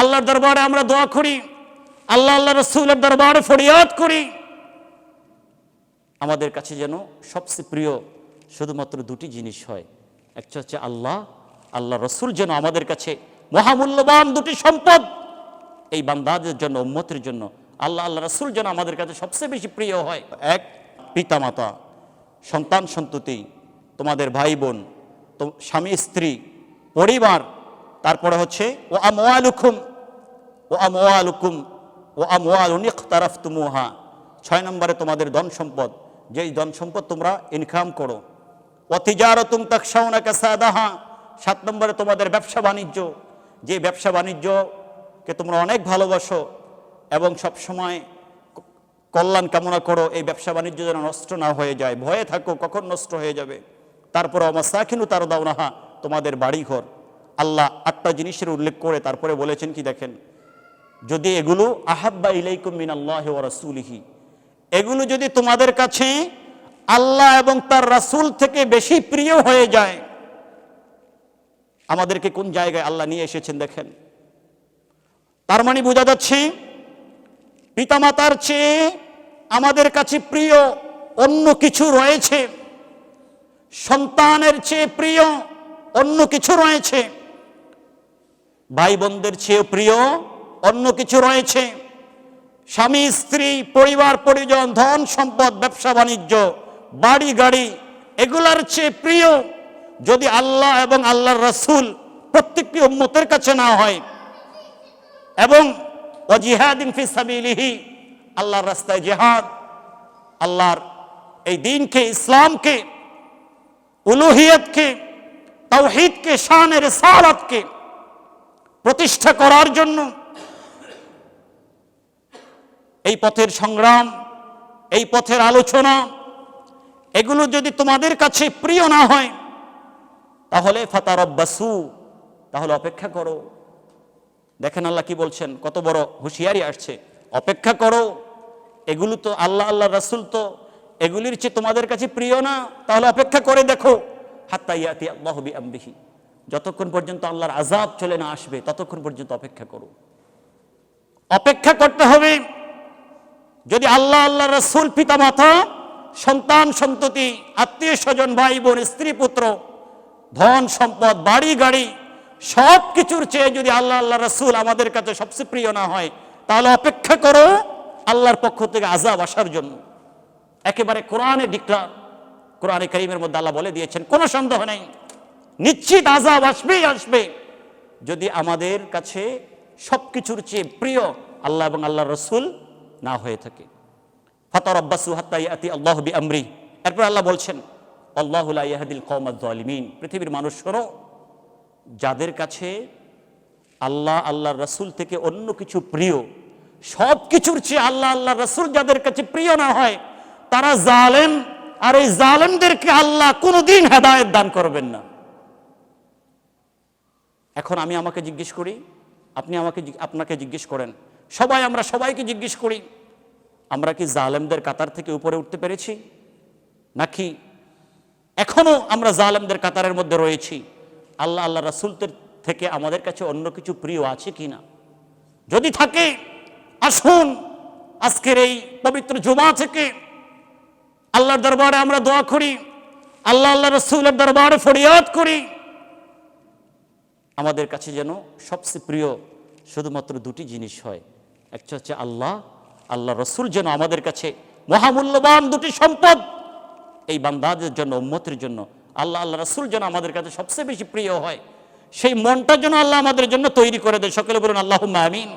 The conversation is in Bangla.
আল্লাহর দরবারে আমরা দোয়া করি, আল্লাহ আল্লাহ রসুলের দরবারে ফরিয়াদ করি। আমাদের কাছে যেন সবচেয়ে প্রিয় শুধুমাত্র দুটি জিনিস হয়। একটা হচ্ছে আল্লাহ আল্লাহ রসুল যেন আমাদের কাছে মহামূল্যবান দুটি সম্পদ। এই বান্দাদের জন্য, উম্মতের জন্য আল্লাহ আল্লাহ রসুল যেন আমাদের কাছে সবচেয়ে বেশি প্রিয় হয়। এক, পিতামাতা, সন্তান সন্ততি, তোমাদের ভাই বোন স্বামী, স্ত্রী, পরিবার, তারপরে হচ্ছে ও আমোয়ালুকুম ও আমোয়ালুকুম ও আমোয়াল উনিক তারাফ তুমুহা ছয় নম্বরে তোমাদের ধন সম্পদ, যেই ধন সম্পদ তোমরা ইনকাম করো। অতিজারতুম তাকসাউনা কাসাদাহা। সাত নম্বরে তোমাদের ব্যবসা বাণিজ্য, যে ব্যবসা বাণিজ্যকে তোমরা অনেক ভালোবাসো এবং সব সময় কল্যাণ কামনা করো, এই ব্যবসা বাণিজ্য যেন নষ্ট না হয়ে যায়। ভয়ে থাকো, কখন নষ্ট হয়ে যাবে? তারপর অমাসাখিনু তার দাও নাহা তোমাদের বাড়িঘর। আল্লাহ আটটা জিনিসের উল্লেখ করে তারপরে বলেছেন কি দেখেন? যদি এগুলো আহাব্বা ইলাইকুম মিন আল্লাহ ও রাসুলিহি, এগুলো যদি তোমাদের কাছে আল্লাহ এবং তার রাসূল থেকে বেশি প্রিয় হয়ে যায়, আমাদেরকে কোন জায়গায় আল্লাহ নিয়ে এসেছেন দেখেন? তার মানে বোঝা যাচ্ছে, পিতামাতার চেয়ে আমাদের কাছে প্রিয় অন্য কিছু রয়েছে, সন্তানের চেয়ে প্রিয় অন্য কিছু রয়েছে, ভাই বোনদের চেয়ে প্রিয় অন্য কিছু রয়েছে। স্বামী, স্ত্রী, পরিবার, পরিজন, ধন সম্পদ, ব্যবসা, বাণিজ্য, বাড়ি, গাড়ি, এগুলার চেয়ে প্রিয় যদি আল্লাহ এবং আল্লাহর রসুল প্রত্যেকটি উম্মতের কাছে না হয়। এবং ওজিহাদিন ফি সাবিলিহি, আল্লাহর রাস্তায় জেহাদ, আল্লাহর এই দিনকে, ইসলামকে, উলুহিয়তকে, তাওহিদকে শানের সালাতকে প্রতিষ্ঠা করার জন্য এই পথের সংগ্রাম, এই পথের আলোচনা, এগুলো যদি তোমাদের কাছে প্রিয় না হয়, তাহলে ফাতারব্বাসু, তাহলে অপেক্ষা করো। দেখেন আল্লাহ কি বলছেন? কত বড় হুঁশিয়ারি আসছে। অপেক্ষা করো, এগুলো তো আল্লাহ আল্লাহ রাসুল তো, এগুলির চেয়ে তোমাদের কাছে প্রিয় না, তাহলে অপেক্ষা করে দেখো। হাত্তাইয়াতি আল্লাহ আমদিহি যতক্ষণ পর্যন্ত আল্লাহর আজাব চলে না আসবে, ততক্ষণ পর্যন্ত অপেক্ষা করো। অপেক্ষা করতে হবে যদি আল্লাহ আল্লাহ রসুল পিতা মাতা সন্তান সন্ততি, আত্মীয় স্বজন ভাই বোন স্ত্রী পুত্র, ধন সম্পদ, বাড়ি গাড়ি, সব কিছুর চেয়ে যদি আল্লাহ আল্লাহ রসুল আমাদের কাছে সবচেয়ে প্রিয় না হয়, তাহলে অপেক্ষা করো আল্লাহর পক্ষ থেকে আজাব আসার জন্য। একেবারে কোরআনে ডিক্লার, কোরআনে করিমের মধ্যে আল্লাহ বলে দিয়েছেন, কোনো সন্দেহ নেই। নিশ্চিত আজাব আসবেই আসবে। যদি আমাদের কাছে সব কিছুর চেয়ে প্রিয় আল্লাহ এবং আল্লাহ রসুল না হয়ে থাকে। ফাতর আব্বাসু হাত্তাই আল্লাহ বি আমরি এরপর আল্লাহ বলছেন আল্লাহুল ইয়াহাদিল পৃথিবীর মানুষ শোনো যাদের কাছে আল্লাহ আল্লাহ রসুল থেকে অন্য কিছু প্রিয় সব কিছুর চেয়ে আল্লাহ আল্লাহ রসুল যাদের কাছে প্রিয় না হয়, তারা জালেম, আর এই জালেমদেরকে আল্লাহ কোনোদিন হেদায়ত দান করবেন না। এখন আমি আমাকে জিজ্ঞেস করি, আপনি আমাকে আপনাকে জিজ্ঞেস করেন সবাই, আমরা সবাইকে জিজ্ঞেস করি, আমরা কি জালেমদের কাতার থেকে উপরে উঠতে পেরেছি? নাকি এখনও আমরা জালেমদের কাতারের মধ্যে রয়েছি? আল্লাহ আল্লাহ রাসুলদের থেকে আমাদের কাছে অন্য কিছু প্রিয় আছে কি না? যদি থাকে, আসুন, আজকের এই পবিত্র জুমা থেকে আল্লাহর দরবারে আমরা দোয়া করি, আল্লাহ আল্লাহ রসুলের দরবারে ফরিয়াদ করি। আমাদের কাছে যেন সবচেয়ে প্রিয় শুধুমাত্র দুটি জিনিস হয় একটা হচ্ছে আল্লাহ আল্লাহ রসুল যেন আমাদের কাছে মহামূল্যবান দুটি সম্পদ এই বান্দাদের জন্য, উম্মতের জন্য, আল্লাহ আল্লাহ রসুল যেন আমাদের কাছে সবচেয়ে বেশি প্রিয় হয়, সেই মনটা যেন আল্লাহ আমাদের জন্য তৈরি করে দেয়। সকলে বলুন আল্লাহ আমিন।